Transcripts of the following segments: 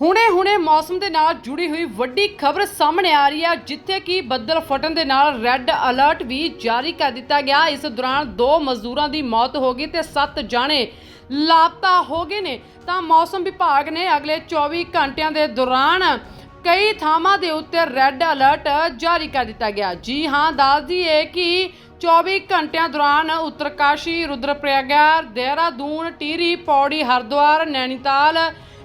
ਹੁਣੇ-ਹੁਣੇ ਮੌਸਮ ਦੇ ਨਾਲ ਜੁੜੀ ਹੋਈ ਵੱਡੀ ਖਬਰ ਸਾਹਮਣੇ ਆ ਰਹੀ ਹੈ, ਜਿੱਥੇ ਕਿ ਬੱਦਲ ਫਟਣ ਦੇ ਨਾਲ ਰੈੱਡ ਅਲਰਟ ਵੀ ਜਾਰੀ ਕਰ ਦਿੱਤਾ ਗਿਆ। ਇਸ ਦੌਰਾਨ ਦੋ ਮਜ਼ਦੂਰਾਂ ਦੀ ਮੌਤ ਹੋ ਗਈ ਤੇ 7 ਜਾਣੇ ਲਾਪਤਾ ਹੋ ਗਏ ਨੇ। ਤਾਂ ਮੌਸਮ ਵਿਭਾਗ ਨੇ ਅਗਲੇ 24 ਘੰਟਿਆਂ ਦੇ ਦੌਰਾਨ ਕਈ ਥਾਵਾਂ ਦੇ ਉੱਤੇ ਰੈੱਡ ਅਲਰਟ ਜਾਰੀ ਕਰ ਦਿੱਤਾ ਗਿਆ। ਜੀ ਹਾਂ ਦੱਸਦੀ ਹੈ ਕਿ 24 ਘੰਟਿਆਂ ਦੌਰਾਨ ਉੱਤਰਕਾਸ਼ੀ ਰੁਦਰਪ੍ਰਯਾਗ ਦੇਹਰਾਦੂਨ, ਟੀਰੀ, ਪੌੜੀ, ਹਰਿਦੁਆਰ ਨੈਣੀਤਾਲ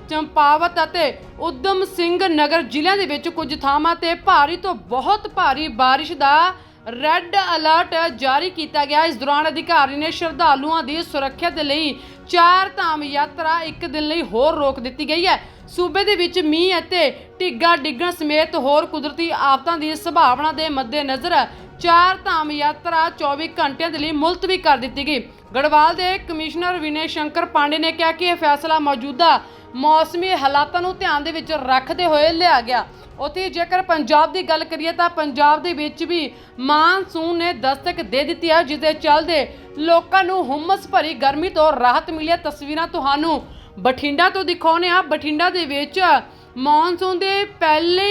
ਚੰਪਾਵਤ ਅਤੇ ਉਦਮ ਸਿੰਘ ਨਗਰ ਜ਼ਿਲ੍ਹਿਆਂ ਦੇ ਵਿੱਚ ਕੁਝ ਥਾਵਾਂ ਤੇ ਭਾਰੀ ਤੋਂ ਬਹੁਤ ਭਾਰੀ ਬਾਰਿਸ਼ ਦਾ ਰੈੱਡ ਅਲਰਟ ਜਾਰੀ ਕੀਤਾ ਗਿਆ। ਇਸ ਦੌਰਾਨ ਅਧਿਕਾਰੀ ਨੇ ਸ਼ਰਧਾਲੂਆਂ ਦੀ ਸੁਰੱਖਿਆ ਦੇ ਲਈ ਚਾਰ ਧਾਮ ਯਾਤਰਾ ਇੱਕ ਦਿਨ ਲਈ ਹੋਰ ਰੋਕ ਦਿੱਤੀ ਗਈ ਹੈ। ਸੂਬੇ ਦੇ ਵਿੱਚ ਮੀਂਹ ਅਤੇ ਟਿੱਗਾ ਡਿੱਗਣ ਸਮੇਤ ਹੋਰ ਕੁਦਰਤੀ ਆਫਤਾਂ ਦੀ ਸੰਭਾਵਨਾ ਦੇ ਮੱਦੇਨਜ਼ਰ ਚਾਰ ਧਾਮ ਯਾਤਰਾ 24 ਘੰਟਿਆਂ ਦੇ ਲਈ ਮੁਲਤਵੀ ਕਰ ਦਿੱਤੀ ਗਈ। ਗੜਵਾਲ ਦੇ ਕਮਿਸ਼ਨਰ ਵਿਨੇ ਸ਼ੰਕਰ ਪਾਂਡੇ ਨੇ ਕਿਹਾ ਕਿ ਇਹ ਫੈਸਲਾ ਮੌਜੂਦਾ ਮੌਸਮੀ ਹਾਲਾਤਾਂ ਨੂੰ ਧਿਆਨ ਦੇ ਵਿੱਚ ਰੱਖਦੇ ਹੋਏ ਲਿਆ ਗਿਆ। ਉੱਥੇ ਜੇਕਰ ਪੰਜਾਬ ਦੀ ਗੱਲ ਕਰੀਏ ਤਾਂ ਪੰਜਾਬ ਦੇ ਵਿੱਚ ਵੀ ਮਾਨਸੂਨ ਨੇ ਦਸਤਕ ਦੇ ਦਿੱਤੀ ਹੈ, ਜਿਸ ਦੇ ਚੱਲਦੇ ਲੋਕਾਂ ਨੂੰ ਹੁਮਸ ਭਰੀ ਗਰਮੀ ਤੋਂ ਰਾਹਤ ਮਿਲੀ ਹੈ। ਤਸਵੀਰਾਂ ਤੁਹਾਨੂੰ ਬਠਿੰਡਾ ਤੋਂ ਦਿਖਾਉਨੇ ਆ ਬਠਿੰਡਾ ਦੇ ਵਿੱਚ ਮੌਨਸੂਨ ਦੇ ਪਹਿਲੇ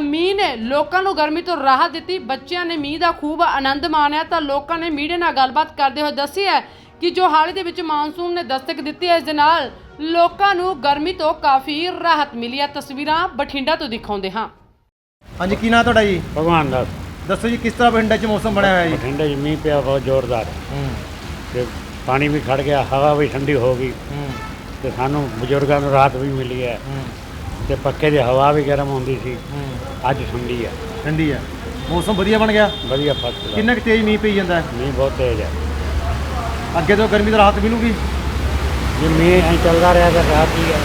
ਮੀਂਹ ਨੇ ਲੋਕਾਂ ਨੂੰ ਗਰਮੀ ਤੋਂ ਰਾਹਤ ਦਿੱਤੀ। ਬੱਚਿਆਂ ਨੇ ਮੀਂਹ ਦਾ ਖੂਬ ਆਨੰਦ ਮਾਣਿਆ ਤਾਂ ਲੋਕਾਂ ਨੇ ਮੀਡੀਆ ਨਾਲ ਗੱਲਬਾਤ ਕਰਦੇ ਹੋਏ ਦੱਸਿਆ ਕਿ ਜੋ ਹਾਲ ਹੀ ਦੇ ਵਿੱਚ ਮਾਨਸੂਨ ਨੇ ਦਸਤਕ ਦਿੱਤੀ ਹੈ ਇਸ ਦੇ ਨਾਲ ਲੋਕਾਂ ਨੂੰ ਗਰਮੀ ਤੋਂ ਕਾਫੀ ਰਾਹਤ ਮਿਲੀ ਹੈ। ਤਸਵੀਰਾਂ ਬਠਿੰਡਾ ਤੋਂ ਦਿਖਾਉਂਦੇ ਹਾਂ। ਹਾਂਜੀ ਕੀ ਨਾਂ ਤੁਹਾਡਾ ਜੀ? ਭਗਵਾਨ ਦਾ। ਦੱਸੋ ਜੀ ਕਿਸ ਤਰ੍ਹਾਂ ਬਠਿੰਡਾ 'ਚ ਮੌਸਮ ਬਣਿਆ ਹੋਇਆ ਜੀ? ਬਠਿੰਡੇ 'ਚ ਮੀਂਹ ਪਿਆ ਬਹੁਤ ਜ਼ੋਰਦਾਰ। ਹੂੰ। ਤੇ ਪਾਣੀ ਵੀ ਖੜ ਗਿਆ ਹਵਾ ਵੀ ਠੰਡੀ ਹੋ ਗਈ। ਹੂੰ। ਤੇ ਸਾਨੂੰ ਬਜ਼ੁਰਗਾਂ ਨੂੰ ਰਾਹਤ ਵੀ ਮਿਲੀ ਹੈ। ਹੂੰ। ਤੇ ਪੱਕੇ ਦੀ ਹਵਾ ਵੀ ਗਰਮ ਹੁੰਦੀ ਸੀ ਹੂੰ ਅੱਜ ਠੰਡੀ ਹੈ ਠੰਡੀ ਹੈ ਮੌਸਮ ਵਧੀਆ ਬਣ ਗਿਆ ਵਧੀਆ ਫਸਲ ਕਿੰਨਾ ਕੁ ਤੇਜ਼ ਮੀਂਹ ਪਈ ਜਾਂਦਾ ਹੈ? ਮੀਂਹ ਬਹੁਤ ਤੇਜ਼ ਹੈ ਅੱਗੇ ਤੋਂ ਗਰਮੀ ਤੋਂ ਰਾਹਤ ਮਿਲੂਗੀ ਜੇ ਮੀਂਹ ਐਂ ਚੱਲਦਾ ਰਿਹਾ ਤਾਂ ਰਾਤ ਹੀ ਹੈ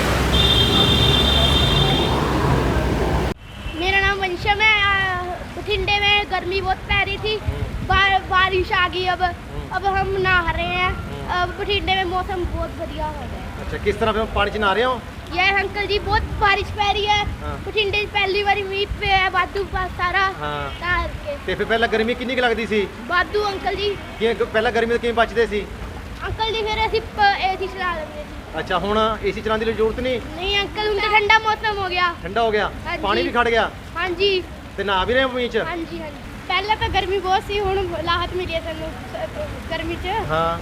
मेरा नाम वंशम है आ, बठिंडे में गर्मी बहुत पै रही थी बा, बारिश आ गई अब अब हम नहा रहे हैं अब बठिंडे में मौसम बहुत बढ़िया हो गया है ਅੱਛਾ ਕਿਸ ਤਰ੍ਹਾਂ ਫਿਰ ਪਾਣੀ 'ਚ ਨਹਾ ਰਹੇ ਹੋ यह अंकल जी बहुत बारिश पै रही है हाँ। बठिंडे च पहली बार मीह पे है बादू पास सारा ਹਾਂ नहा के ਤੇ ਫਿਰ ਪਹਿਲਾਂ ਗਰਮੀ ਕਿੰਨੀ ਕੁ ਲੱਗਦੀ ਸੀ बादू अंकल जी ਕਿ ਪਹਿਲਾਂ ਗਰਮੀ ਤੋਂ ਕਿਵੇਂ ਬਚਦੇ ਸੀ अंकल जी फिर ਅਸੀਂ एसी चला लेंगे जी ਅੱਛਾ ਹੁਣ ਏਸੀ ਚਲਾਉਣ ਦੀ ਜ਼ਰੂਰਤ ਨਹੀਂ नहीं अंकल उनका ठंडा मौसम हो गया ਠੰਡਾ ਹੋ ਗਿਆ ਹਾਂਜੀ। ਪਾਣੀ ਵੀ ਖੜ ਗਿਆ हाँ जी ਤੇ ਨਹਾ ਵੀ ਰਹੇ ਹੋ ਮੀਂਹ 'ਚ हाँ जी हाँ जी ਪਹਿਲਾਂ ਤਾਂ ਗਰਮੀ ਬਹੁਤ ਸੀ ਹੁਣ ਰਾਹਤ ਮਿਲੀ ਹੈ ਸਾਨੂੰ ਸ- ਗਰਮੀ 'ਚ ਹਾਂ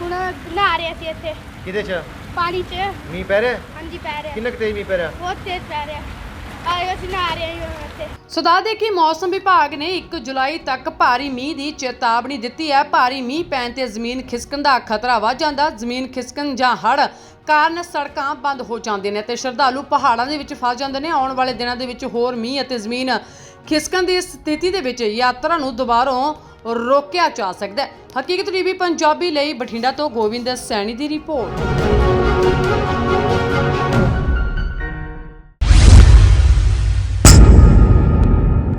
ਹੁਣ ਨਹਾ ਰਹੇ ਸੀ ਇੱਥੇ ਕਿਹਦੇ 'ਚ ਪਾਣੀ 'ਚ। ਮੀਂਹ ਪੈ ਰਿਹਾ? ਹਾਂਜੀ ਪੈ ਰਿਹਾ। ਕਿੰਨਾ ਕੁ ਤੇਜ਼ ਮੀਂਹ ਪੈ ਰਿਹਾ? ਬਹੁਤ ਤੇਜ਼ ਪੈ ਰਿਹਾ। ਆਇਓ ਅਸੀਂ ਨਹਾ ਰਹੇ ਹਾਂ ਹੁਣ ਇੱਥੇ। ਸੋ ਦੱਸ ਦੇਈਏ ਕਿ ਮੌਸਮ ਵਿਭਾਗ ਨੇ 1 ਜੁਲਾਈ ਤੱਕ ਭਾਰੀ ਮੀਂਹ ਦੀ ਚੇਤਾਵਨੀ ਦਿੱਤੀ ਹੈ। ਭਾਰੀ ਮੀਂਹ ਪੈਣ ਤੇ ਜ਼ਮੀਨ ਖਿਸਕਣ ਦਾ ਖਤਰਾ ਵੱਧ ਜਾਂਦਾ। ਜ਼ਮੀਨ ਖਿਸਕਣ ਜਾਂ ਹੜ੍ਹ ਕਾਰਨ ਸੜਕਾਂ ਬੰਦ ਹੋ ਜਾਂਦੀਆਂ ਨੇ ਤੇ ਸ਼ਰਧਾਲੂ ਪਹਾੜਾਂ ਦੇ ਵਿੱਚ ਫਸ ਜਾਂਦੇ ਨੇ। ਆਉਣ ਵਾਲੇ ਦਿਨਾਂ ਦੇ ਵਿੱਚ ਹੋਰ ਮੀਂਹ ਅਤੇ ਜ਼ਮੀਨ ਖਿਸਕਣ ਦੀ ਸਥਿਤੀ ਦੇ ਵਿੱਚ ਯਾਤਰਾ ਨੂੰ ਦੁਬਾਰੋਂ ਰੋਕਿਆ ਜਾ ਸਕਦਾ ਹੈ। ਹਕੀਕਤ ਟੀਵੀ ਪੰਜਾਬੀ ਲਈ ਬਠਿੰਡਾ ਤੋਂ ਗੋਬਿੰਦ ਸੈਣੀ ਦੀ ਰਿਪੋਰਟ।